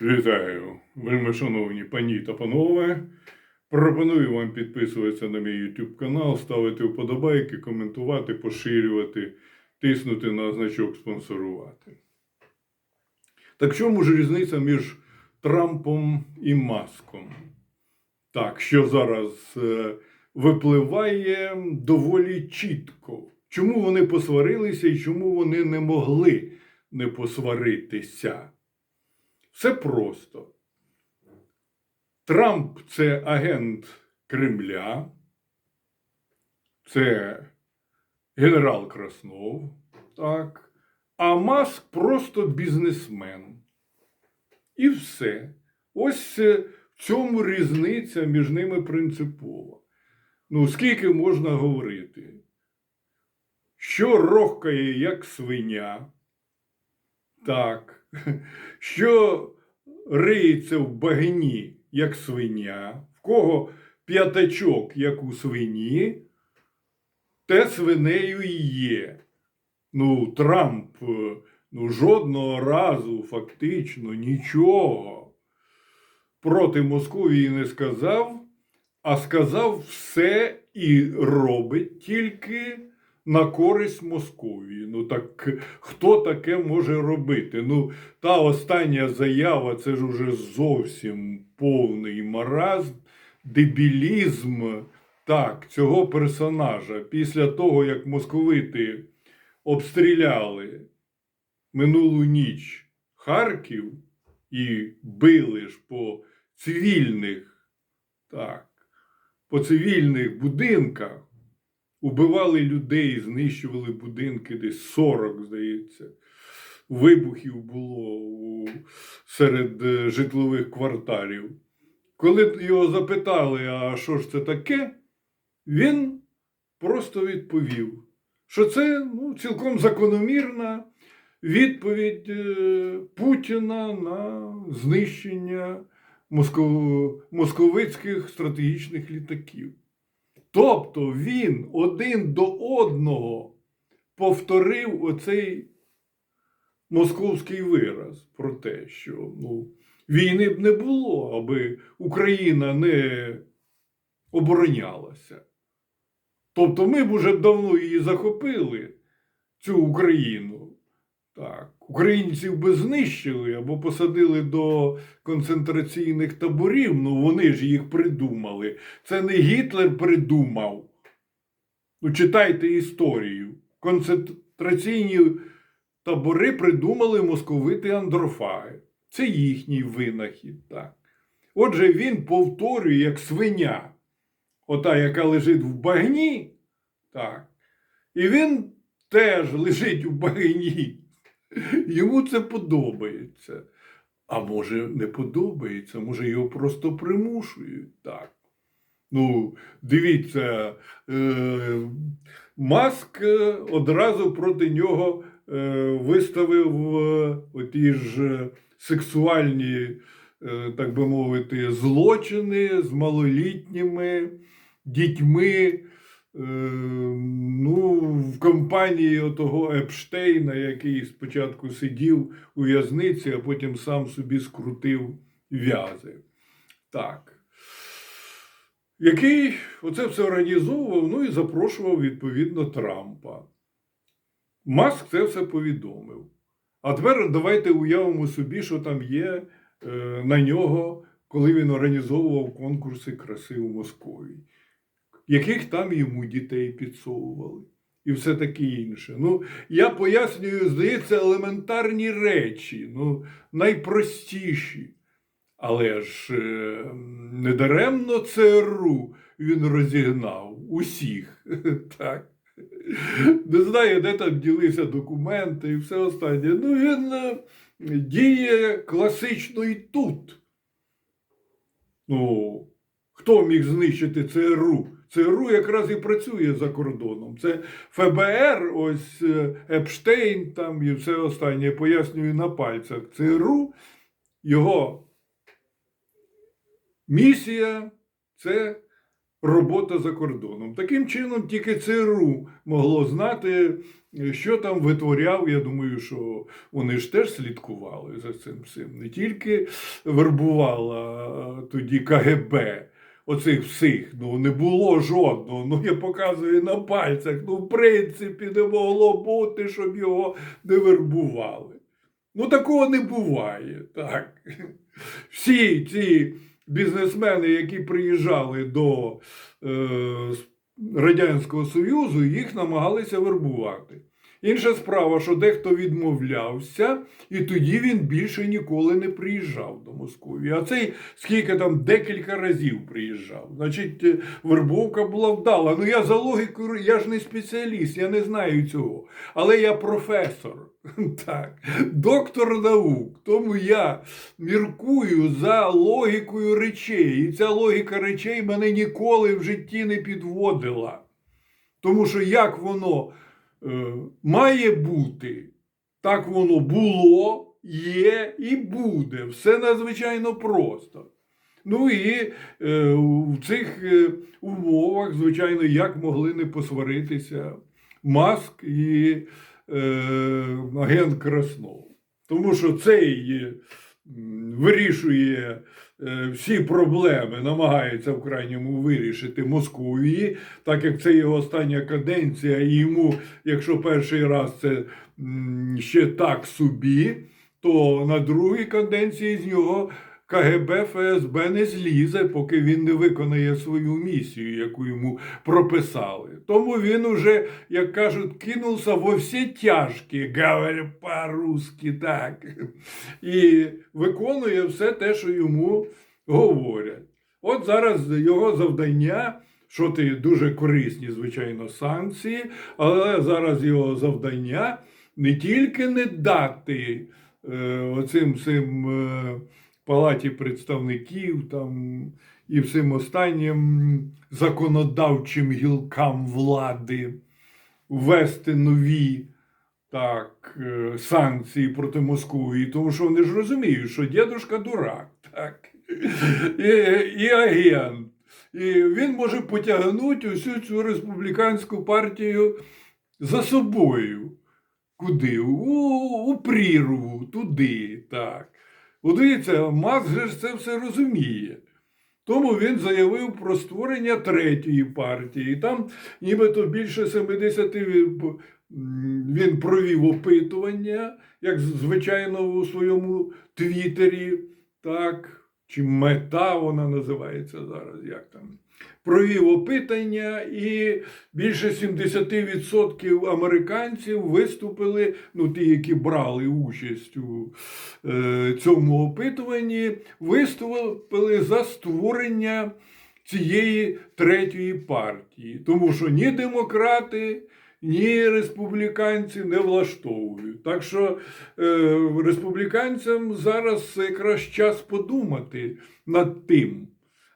Вітаю, вельми шановні пані та панове. Пропоную вам підписуватися на мій YouTube канал, ставити вподобайки, коментувати, поширювати, тиснути на значок спонсорувати. Так чому ж різниця між Трампом і Маском? Так, що зараз е, випливає доволі чітко. Чому вони посварилися і чому вони не могли не посваритися? Все просто. Трамп це агент Кремля, це генерал Краснов, так, а Маск просто бізнесмен. І все. Ось е, в цьому різниця між ними принципова. Ну, скільки можна говорити? Що рохкає, як свиня, так, що риється в багні, як свиня, в кого п'ятачок, як у свині, те свинею і є. Ну, Трамп ну, жодного разу фактично нічого проти Московії не сказав, а сказав все і робить тільки на користь Московії. Ну так хто таке може робити? Ну, та остання заява це ж уже зовсім повний маразм, дебілізм так, цього персонажа. Після того, як московити обстріляли минулу ніч Харків і били ж по цивільних, так, по цивільних будинках, убивали людей, знищували будинки, десь 40, здається. Вибухів було серед е, житлових кварталів. Коли його запитали, а що ж це таке, він просто відповів, що це ну, цілком закономірна відповідь е, Путіна на знищення моско- московицьких стратегічних літаків. Тобто він один до одного повторив оцей московський вираз про те, що ну, війни б не було, аби Україна не оборонялася. Тобто ми б уже давно її захопили, цю Україну. Українців би знищили або посадили до концентраційних таборів, ну вони ж їх придумали. Це не Гітлер придумав. Ну, читайте історію. Концентраційні табори придумали московити андрофаги. Це їхній винахід. Так. Отже, він повторює як свиня, ота, яка лежить в багні. Так. І він теж лежить у багні. Йому це подобається. А може, не подобається, може, його просто примушують так. Ну, дивіться, е, Маск одразу проти нього е, виставив е, оті ж е, сексуальні, е, так би мовити, злочини з малолітніми дітьми. Е, ну, в компанії отого Епштейна, який спочатку сидів у в'язниці, а потім сам собі скрутив в'язи. Так. Який оце все організовував, ну і запрошував відповідно Трампа. Маск це все повідомив. А тепер давайте уявимо собі, що там є е, на нього, коли він організовував конкурси краси у Московії яких там йому дітей підсовували. І все таке інше. Ну, я пояснюю, здається, елементарні речі, ну, найпростіші. Але ж е, недаремно ЦРУ він розігнав усіх. так. Не знаю, де там ділися документи і все останнє. Ну, він е, діє класично і тут. Ну, хто міг знищити ЦРУ? ЦРУ якраз і працює за кордоном. Це ФБР, ось е, Епштейн там і все останнє пояснюю на пальцях. ЦРУ, його місія це робота за кордоном. Таким чином, тільки ЦРУ могло знати що там витворяв, я думаю, що вони ж теж слідкували за цим всім. Не тільки вербувала тоді КГБ оцих всіх, ну не було жодного. Ну я показую на пальцях. Ну, в принципі, не могло бути, щоб його не вербували. Ну, такого не буває. Так. Всі ці бізнесмени, які приїжджали до е, Радянського Союзу, їх намагалися вербувати. Інша справа, що дехто відмовлявся, і тоді він більше ніколи не приїжджав до Московії. А цей скільки там декілька разів приїжджав. Значить, е, вербовка була вдала. Ну я за логікою, я ж не спеціаліст, я не знаю цього. Але я професор, так, доктор наук. Тому я міркую за логікою речей. І ця логіка речей мене ніколи в житті не підводила. Тому що як воно має бути, так воно було, є і буде. Все надзвичайно просто. Ну і е, в цих е, умовах, звичайно, як могли не посваритися Маск і е, агент Краснов. Тому що цей е, вирішує е, всі проблеми, намагається в крайньому вирішити Московії, так як це його остання каденція, і йому, якщо перший раз це ще так собі, то на другій каденції з нього КГБ ФСБ не злізе, поки він не виконає свою місію, яку йому прописали. Тому він уже, як кажуть, кинувся во всі тяжкі, говорю по-русски так, і виконує все те, що йому говорять. От зараз його завдання. Що ти дуже корисні, звичайно, санкції, але зараз його завдання не тільки не дати е, оцим цим е, палаті представників там, і всім останнім законодавчим гілкам влади ввести нові так, е, санкції проти Московії, тому що вони ж розуміють, що дідушка дурак, так, і, і агент. І він може потягнути усю цю республіканську партію за собою. Куди? У, у прірву, туди. так. От дивіться, Макс же це все розуміє. Тому він заявив про створення третьої партії. Там нібито більше 70 він провів опитування, як звичайно у своєму твіттері, так, чи мета вона називається зараз, як там. Провів опитання, і більше 70% американців виступили, ну ті, які брали участь у е, цьому опитуванні, виступили за створення цієї третьої партії. Тому що ні демократи, ні республіканці не влаштовують. Так що е, республіканцям зараз якраз час подумати над тим.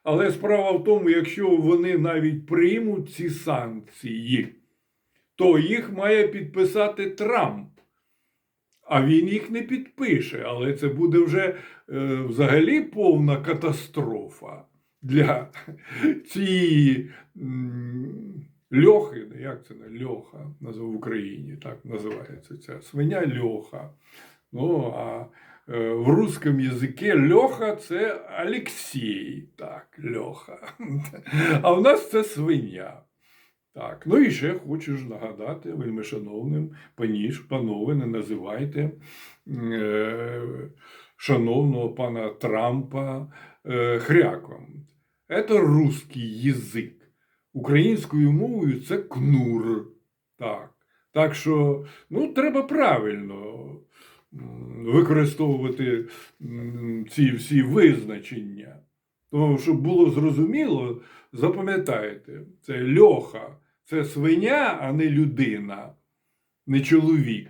Але справа в тому, якщо вони навіть приймуть ці санкції, то їх має підписати Трамп. А він їх не підпише. Але це буде вже е, взагалі повна катастрофа для цієї льохи. Як це не льоха в Україні? Так називається ця свиня льоха. Ну, а е, в русском язикі льоха це Олексій. Так, льоха. А в нас це свиня. Так, ну і ще хочу ж нагадати вельмишановним, пані ж, панове, не називайте е, шановного пана Трампа е, хряком. Це русський язик. Українською мовою це кнур. Так. Так що ну, треба правильно використовувати ці всі визначення. Тому, щоб було зрозуміло, запам'ятайте, це льоха, це свиня, а не людина, не чоловік.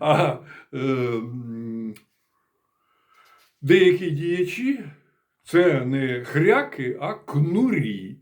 А е, деякі діячі це не хряки, а кнурі.